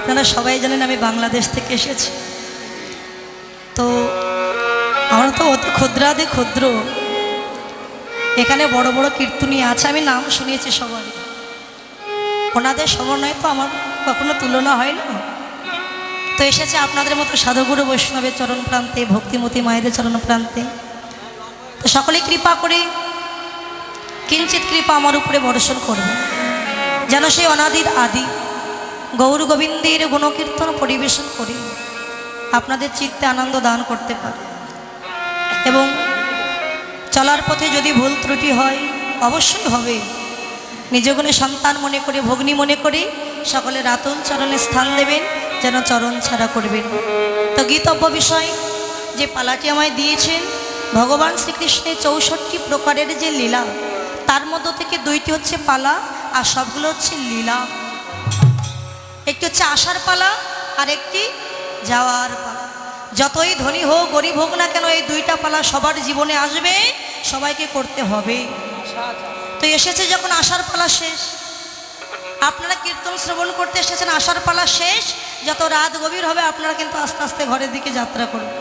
আপনারা সবাই জানেন আমি বাংলাদেশ থেকে এসেছি। তো আমরা তো অতি ক্ষুদ্রাদি ক্ষুদ্র। এখানে বড় বড় কীর্তনী আছে, আমি নাম শুনিয়েছি সবার। ওনাদের সমন্বয় তো আমার কখনো তুলনা হয় না। তো এসেছে আপনাদের মতো সাধুগুরু বৈষ্ণবের চরণ প্রান্তে, ভক্তিমতী মায়েদের চরণ প্রান্তে। তো সকলে কৃপা করে, কিঞ্চিত কৃপা আমার উপরে বর্ষণ করবে যেন সেই অনাদির আদি গৌর গোবিন্দের গুণকীর্তন পরিবেশন করি আপনাদের চিত্তে আনন্দ দান করতে পারে। এবং চলার পথে যদি ভুল ত্রুটি হয়, অবশ্যই হবে। নিজ গুণে সন্তান মনে করে, ভগ্নী মনে করে সকলে রাতুল চরণে স্থান দেবেন, যেন চরণ ছাড়া করবেন তো গীতব্য বিষয় যে পালাটি আমায় দিয়েছেন, ভগবান শ্রীকৃষ্ণের চৌষট্টি প্রকারের যে লীলা, তার মধ্য থেকে দুইটি হচ্ছে পালা, আর সবগুলো হচ্ছে লীলা। একটি হচ্ছে আসার পালা, আর একটি যাওয়ার পালা। যতই ধনী হোক, গরিব হোক না কেন, এই দুইটা পালা সবার জীবনে আসবে, সবাইকে করতে হবে। তো এসেছে যখন আসার পালা শেষ। আপনারা কীর্তন শ্রবণ করতে এসেছেন আসার পালা শেষ। যত রাত গভীর হবে, আপনারা কিন্তু আস্তে আস্তে ঘরের দিকে যাত্রা করবেন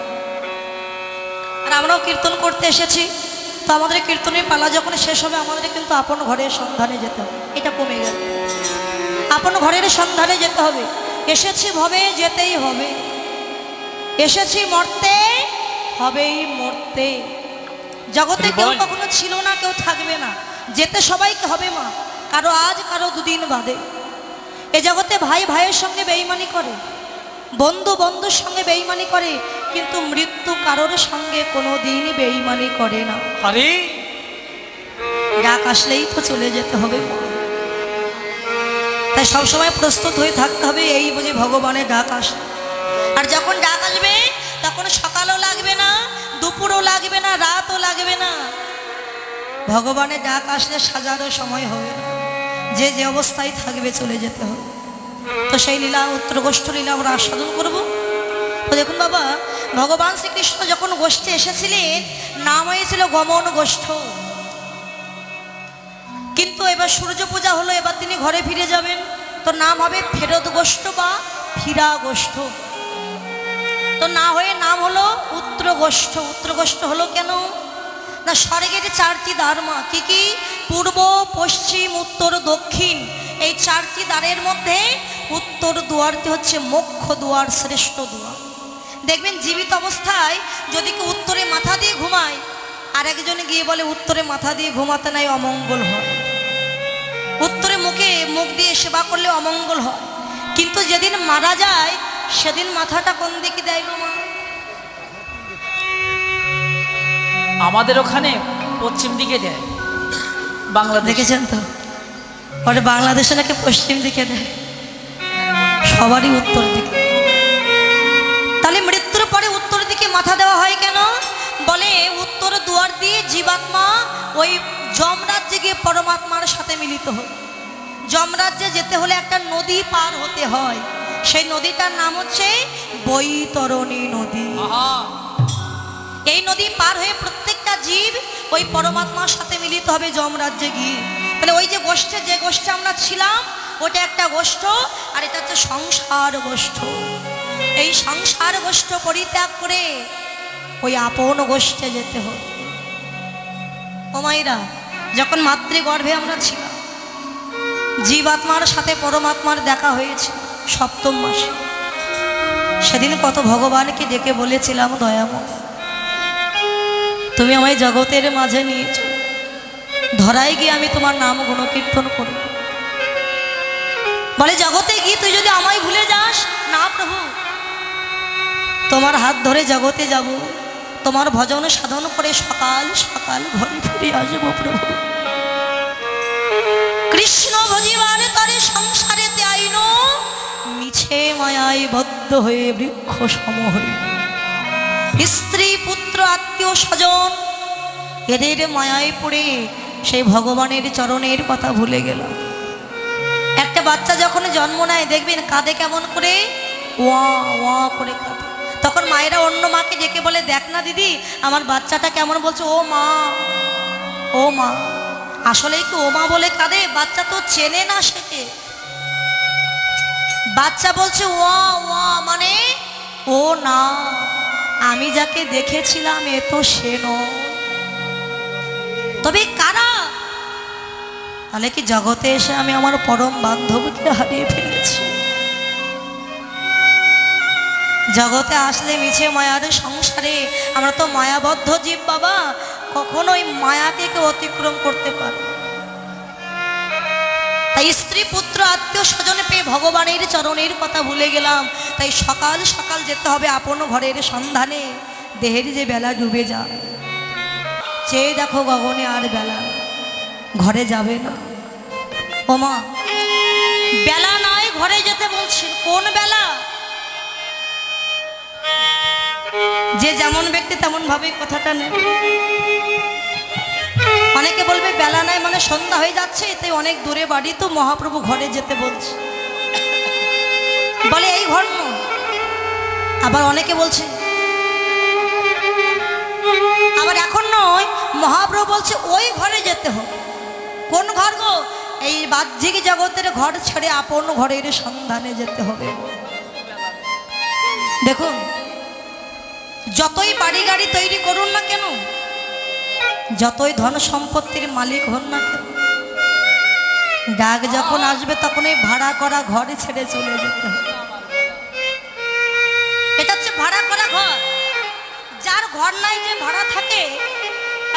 আর আমরাও কীর্তন করতে এসেছি। তো আমাদের কীর্তনের পালা যখন শেষ হবে, আমাদের কিন্তু আপন ঘরের সন্ধানে যেতে হবে। এটা কমে গেল। আপন ঘরের সন্ধানে যেতে হবে। এসেছি ভবে যেতেই হবে। এসেছি মরতে হবেই মরতে। জগতে কেউ কখনো ছিল না কেউ থাকবে না। যেতে সবাইকে হবে মা কারও আজ কারও দুদিন বাদে। এ জগতে ভাই ভাইয়ের সঙ্গে বেইমানি করে বন্ধু বন্ধুর সঙ্গে বেইমানি করে কিন্তু মৃত্যু কারোর সঙ্গে কোনো দিনই বেইমানি করে না। ডাক আসলেই তো চলে যেতে হবে তাই সবসময় প্রস্তুত হয়ে থাকতে হবে, এই বুঝে ভগবানের ডাক আসবে আর যখন ডাক আসবে, তখন সকালও লাগবে না, দুপুরও লাগবে না, রাতও লাগবে না। ভগবানের ডাক আসলে সাজারও সময় হবে না। যে যে অবস্থায় থাকবে চলে যেতে হবে। তো সেই লীলা উত্তর গোষ্ঠ লীলা আমরা আস্বাদন করব। দেখুন বাবা, ভগবান শ্রীকৃষ্ণ যখন গোষ্ঠে এসেছিলেন, নাম হয়েছিল গমন গোষ্ঠ। কিন্তু এবার সূর্য পূজা হলো, এবার তিনি ঘরে ফিরে যাবেন। তো নাম হবে ফেরত গোষ্ঠ বা ফিরা গোষ্ঠ। তো না হয়ে নাম হলো উত্তর গোষ্ঠ। উত্তর গোষ্ঠ হলো কেন? না, স্বর্গের চারটি দ্বারমা কি কি? পূর্ব, পশ্চিম, উত্তর, দক্ষিণ। এই চারটি দ্বারের মধ্যে উত্তর দুয়ারটি হচ্ছে মুখ্য দুয়ার, শ্রেষ্ঠ দুয়ার। দেখবেন জীবিত অবস্থায় যদি কেউ উত্তরে মাথা দিয়ে ঘুমায় আর একজনে গিয়ে বলে, উত্তরে মাথা দিয়ে ঘুমাতে নাই, অমঙ্গল হয়। উত্তরে মুখে মুখ দিয়ে সেবা করলে অমঙ্গল হয়। কিন্তু যেদিন মারা যায় সেদিন মাথাটা কোন দিকে দেয় গো মা? আমাদের ওখানে পশ্চিম দিকে দেয়। বাংলা দেখেছেন তো? ওটা বাংলাদেশে নাকি পশ্চিম দিকে দেয়? সবারই উত্তর দিকে। তাহলে মৃত্যুর পরে উত্তর দিকে মাথা দেওয়া হয় কেন? বলে উত্তর দুয়ার দিয়ে জীবাত্মা ওই যমরাজ্যে গিয়ে পরমাত্মার সাথে মিলিত হয় যমরাজ্যে যেতে হলে একটা নদী পার হতে হয়। সেই নদীটার নাম হচ্ছে বৈতরণী নদী। এই নদী পার হয়ে প্রত্যেকটা জীব ওই পরমাত্মার সাথে মিলিত হবে যমরাজ্যে গিয়ে। তাহলে ওই যে গোষ্ঠে যে গোষ্ঠে আমরা ছিলাম ওটা একটা গোষ্ঠ আর এটা হচ্ছে সংসার গোষ্ঠ। এই সংসার গোষ্ঠ পরিত্যাগ করে ওই আপন গোষ্ঠে যেতে হবে। ও মাইরা যখন মাতৃগর্ভে আমরা ছিলাম, জীবাত্মার সাথে পরমাত্মার দেখা হয়েছে সপ্তম মাসে। সেদিন কত ভগবানকে ডেকে বলেছিলাম, দয়াময়, তুমি আমায় জগতের মাঝে নিয়েছ ধরাই গিয়ে আমি তোমার নাম গুণকীর্তন করব। বলে, জগতে গিয়ে তুই যদি আমায় ভুলে যাস, না প্রভু, তোমার হাত ধরে জগতে যাব। তোমার ভজন সাধন করে সকাল সকাল ঘরে ফিরে আসব প্রভু। কৃষ্ণ ভজিবার তরে সংসারেতে আইন, মিছে মায়ায় বদ্ধ হয়ে বৃক্ষ সম স্ত্রী, পুত্র, আত্মীয়, স্বজন, এদের মায়ায় পড়ে সেই ভগবানের চরণের কথা ভুলে গেল একটা বাচ্চা যখন জন্ম নেয়, দেখবেন কাঁদে কেমন করে? ওয়া ওয়া করে কাঁদে। তখন মায়েরা অন্য মাকে ডেকে বলে, দেখ না দিদি, আমার বাচ্চাটা কেমন বলছে? ও মা ও মা। আসলেই কি ও মা বলে কাঁদে? বাচ্চা তো চেনে না সেকে বাচ্চা বলছে, ও ও মানে ও না, আমি যাকে দেখেছিলাম এ তো সে। তবে কারা? তাহলে কি জগতে এসে আমি আমার পরম বান্ধবীকে হারিয়ে ফেলেছি? জগতে আসলে মিছে মায়ার সংসারে আমরা তো মায়াবদ্ধ জীব বাবা। কখনোই মায়াকে কেউ অতিক্রম করতে পারে তাই স্ত্রী, পুত্র, আত্মীয় স্বজনে পেয়ে ভগবানের চরণের কথা ভুলে গেলাম। তাই সকাল সকাল যেতে হবে আপন ঘরের সন্ধানে। দেহের যে বেলা ডুবে যায়, চেয়ে দেখো গগনে আর বেলা। ঘরে যাবে না। ওমা বেলা নয়, ঘরে যেতে বলছেন কোন বেলা? যে যেমন ব্যক্তি তেমন ভাবে কথাটা নেবে। অনেকে বলবে, বেলা নাই মানে সন্ধ্যা হয়ে যাচ্ছে তাই অনেক দূরে বাড়ি, তো মহাপ্রভু ঘরে যেতে বলছে। বলে, এই ঘর। আবার অনেকে বলছে, আবার এখন নয়, মহাপ্রভু বলছে, ওই ঘরে যেতে হবে। কোন ঘর গো? এই বাহ্যিক জগতের ঘর ছেড়ে আপন ঘরের সন্ধানে যেতে হবে। দেখুন, যতই বাড়ি গাড়ি তৈরি করুন না কেন যতই ধন সম্পত্তির মালিক হন না ডাক যখন আসবে তখন এই ভাড়া করা ঘরে ছেড়ে চলে যেতে হবে। এটা হচ্ছে ভাড়া করা ঘর। যার ঘর নাই যে ভাড়া থাকে,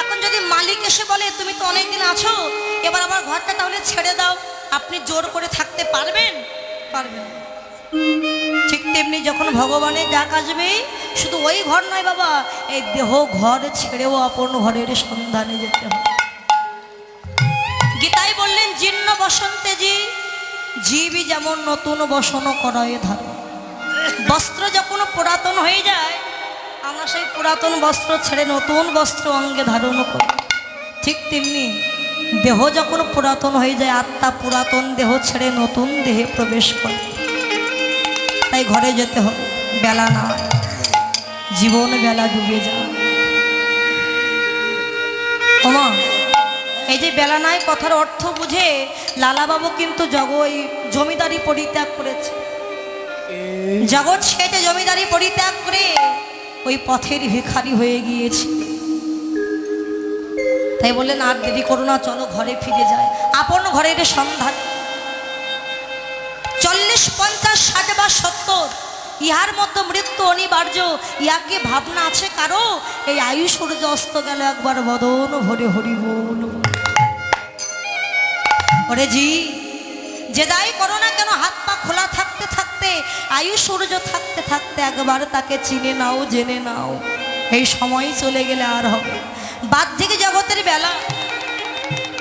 এখন যদি মালিক এসে বলে, তুমি তো অনেকদিন আছো, এবার আমার ঘরটা তাহলে ছেড়ে দাও। আপনি জোর করে থাকতে পারবেন? পারবেন। ঠিক তেমনি যখন ভগবানের ডাক আসবে, শুধু ওই ঘর নয় বাবা, এই দেহ ঘর ছেড়েও আপন ঘরের সন্ধানে যেতে হবে। গীতাই বললেন, জীর্ণ বসন্তে জি জীবই যেমন নতুন বসন করায় ধারণ। বস্ত্র যখন পুরাতন হয়ে যায়, আমরা সেই পুরাতন বস্ত্র ছেড়ে নতুন বস্ত্র অঙ্গে ধারণ করি। ঠিক তেমনি দেহ যখন পুরাতন হয়ে যায়, আত্মা পুরাতন দেহ ছেড়ে নতুন দেহে প্রবেশ করে। তাই ঘরে যেতে হবে। বেলা না। জীবন বেলা ডুবে যায়। ওমা এই যে বেলা নাই কথার অর্থ বুঝে লালাবাবু কিন্তু জগ এই জমিদারি পরিত্যাগ করেছে। জগৎ ছেটে জমিদারি পরিত্যাগ করে ওই পথের ভিখারি হয়ে গিয়েছে। তাই বললেন, আর দেরি করো না, চলো ঘরে ফিরে যায় আপন ঘরের সন্ধান চল্লিশ, পঞ্চাশ, ষাট বা সত্তর। ইহার মতো মৃত্যু অনিবার্য। ইয়াকে ভাবনা আছে কারও? এই আয়ু সূর্য অস্ত গেল একবার, বদন ভরে হরি বল জি, যে যাই করো না কেন, হাত পা খোলা থাকতে থাকতে, আয়ু সূর্য থাকতে থাকতে একবার তাকে চিনে নাও, জেনে নাও। এই সময় চলে গেলে আর হবে বাহ্যিক জগতের বেলা।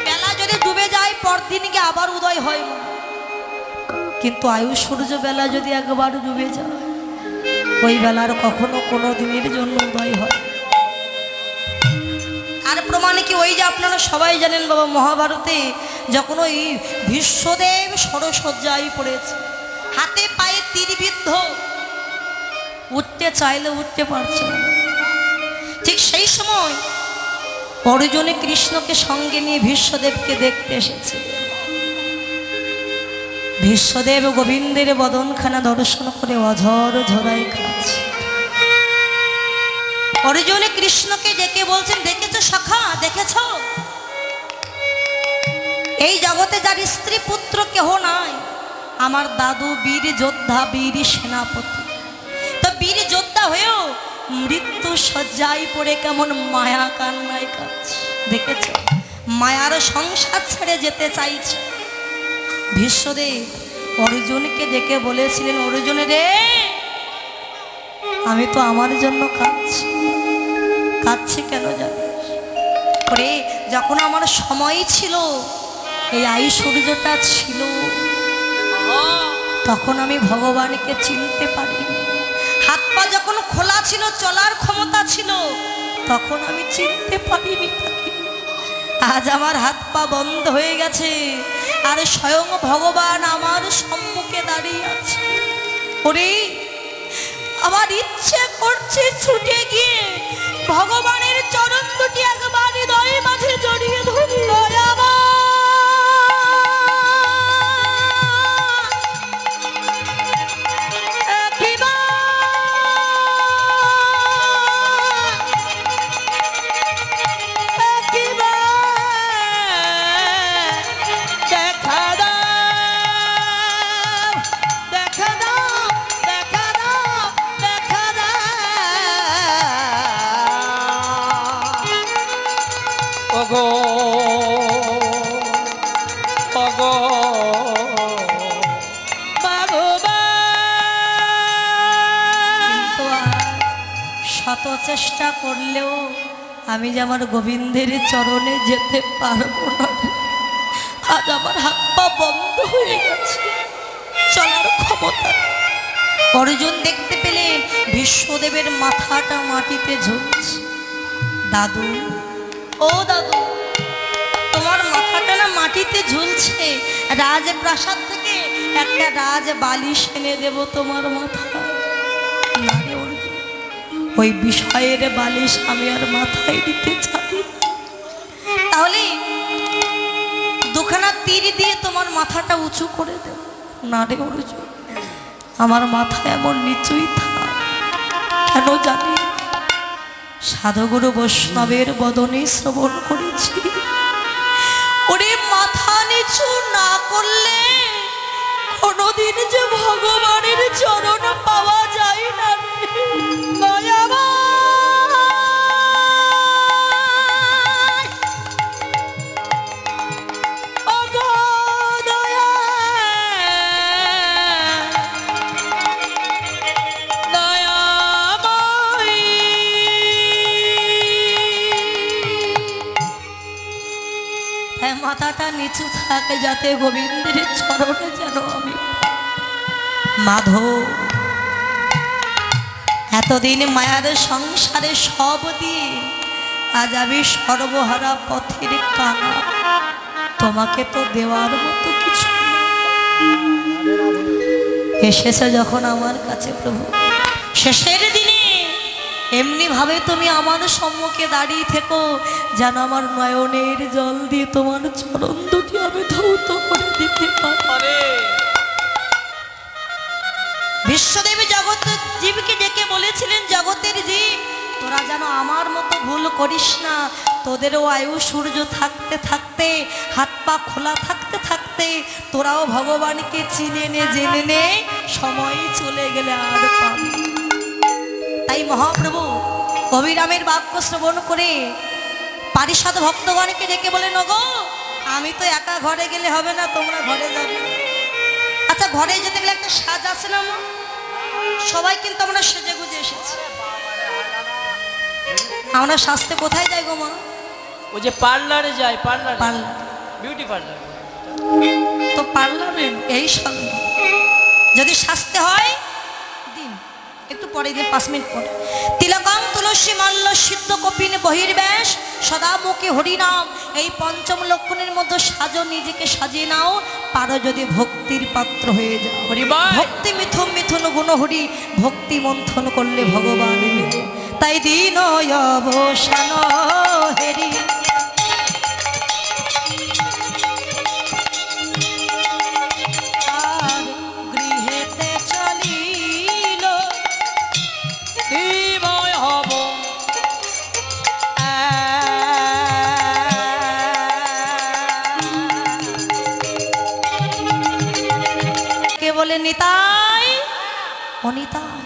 বেলা যদি ডুবে যায় পরদিন গিয়ে আবার উদয় হয়। কিন্তু আয়ু সূর্যবেলা যদি একবার ডুবে যায়, ওই বেলার কখনো কোনো দিনের জন্য উদয় হয়। আর প্রমাণে কি ওই যে আপনারা সবাই জানেন বাবা, মহাভারতে যখন ওই ভীষ্মদেব সরসজ্জায় পড়েছে, হাতে পায়ে তীরবিদ্ধ, উঠতে চাইলে উঠতে পারছে না। ঠিক সেই সময় অর্জুনে কৃষ্ণকে সঙ্গে নিয়ে ভীষ্মদেবকে দেখতে এসেছে। ভীষ্মদেব গোবিন্দের বদনখানা দর্শন করে অঝর ঝরাই খাচ্ছে অর্জুনে কৃষ্ণকে ডেকে বলছেন, দেখেছ সখা, দেখেছ? এই জগতে যার স্ত্রী পুত্র কেহ নাই, আমার দাদু বীর যোদ্ধা, বীর সেনাপতি। তো বীর যোদ্ধা হয়েও মৃত্যু সজ্জায় পড়ে কেমন মায়া কান্নায় কাছে দেখেছ? মায়ার সংসার ছেড়ে যেতে চাইছে। ভীষ্মদেব, অর্জুনকে ডেকে বলেছিলেন, অর্জুন রে, আমি তো আমার জন্য কাঁদছি। কাঁদছি কেন জানিস? ওরে, যখন আমার সময় ছিল, এই আয়ু সূর্যটা ছিল, তখন আমি ভগবানকে চিনতে পারিনি। হাত পা যখন খোলা ছিল, চলার ক্ষমতা ছিল, তখন আমি চিনতে পারিনি আজ আমার হাত পা বন্ধ হয়ে গেছে, আর স্বয়ং ভগবান আমার সম্মুখে দাঁড়িয়ে আছে। ওরে, আমার ইচ্ছে করছে ছুটে গিয়ে ভগবানের ওগো ভগবান শত চেষ্টা করলেও আমি যে আমার গোবিন্দের চরণে যেতে পারব না। আজ আমার হাত পা বন্ধ হয়ে গেছে। চলার ক্ষমতা। অর্জুন দেখতে পেলে বিশ্বদেবের মাথাটা মাটিতে ঝুলছে। দাদু ও দাদু, তোমার মাথাটা না মাটিতে ঝুলছে। রাজপ্রাসাদ থেকে একটা রাজ বালিশ এনে দেব তোমার মাথায়। না রে ওই বিষয়ের বালিশ আমি আর মাথায় দিতে চাই। তাহলে দুখানা তীর দিয়ে তোমার মাথাটা উঁচু করে দেব। না রে অর্জুন, আমার মাথা এমন নিচুই থাক। কেন জানি সাধুগুরু বৈষ্ণবের বদনে শ্রবণ করেছি ওরে মাথা নিচু না করলে কোনোদিন যে ভগবানের চরণ পাওয়া যায় না রে। মাথাটা নিচু থাকে যাতে গোবিন্দের চরণে যেন আমি মাধব। এতদিন মায়ার সংসারে সব দিয়ে আজ আমি সর্বহারা পথের কানা তোমাকে তো দেওয়ার মতো কিছু। এসেছে যখন আমার কাছে প্রভু। শেষের দিনে এমনি ভাবে তুমি আমার সম্মুখে দাঁড়িয়ে থেকো যেন আমার নয়নের জল দিয়ে তোমার চরণ দুটি আমি ধৌত করে দিতে পারি। বিশ্বদেবী জগৎ জীবকে ডেকে বলেছিলেন জগতের জীব তোরা যেন আমার মতো ভুল করিস না। তোদেরও আয়ু সূর্য থাকতে থাকতে হাত পা খোলা থাকতে থাকতে তোরাও ভগবানকে চিনে নে জেনে নে সময় চলে গেলে আর পাবি। তাই মহাপ্রভু অবিরামের বাক্য শ্রবণ করে পারিষদ ভক্তগণকে ডেকে বলে নগো আমি তো একা ঘরে গেলে হবে না তোমরা ঘরে যাবে। আচ্ছা ঘরে যেতে গেলে একটা সাজ আছে না মা? সবাই কিন্তু আমরা সেজে গুজে এসেছি। আমরা সাজতে কোথায় যাই গো মা? ওই যে পার্লারে যায় পার্লার। পার্লার। Beauty parlour. তো পার্লারে এই সব যদি সাজতে হয় পরে দিন পাঁচ মিনিট পরে। তিলকম তুলসী মাল্য সিদ্ধ কপিন বহির্বেশ সদা মুখে হরিনাম। এই পঞ্চম লক্ষণের মধ্যে সাজো নিজেকে সাজিয়ে নাও। পারো যদি ভক্তির পাত্র হয়ে যাও। ভক্তি মিথুন মিথুন গুণ হরি। ভক্তি মন্থন করলে ভগবান। তাই দিন অবসান হেরি। ও নিতাই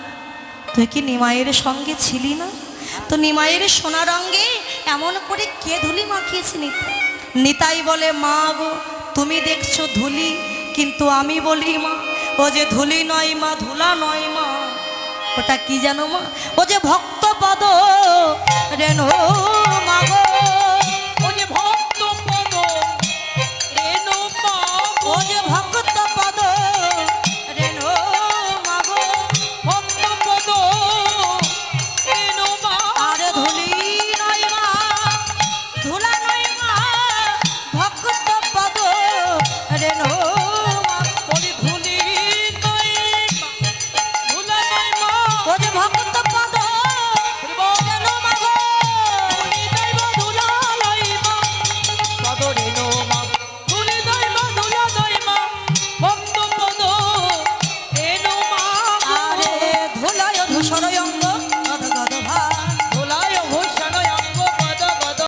তুই কি নিমাইয়ের সঙ্গে ছিলি না? তো নিমাইয়ের সোনা রঙ্গে এমন করে কে ধুলি মাখিয়েছে নিতাই নিতাই বলে, মা গো, তুমি দেখছ ধুলি, কিন্তু আমি বলি মা, ও যে ধুলি নয় মা, ধুলা নয় মা। ওটা কি জানো মা? ও যে ভক্ত পদ রেণু মা গো।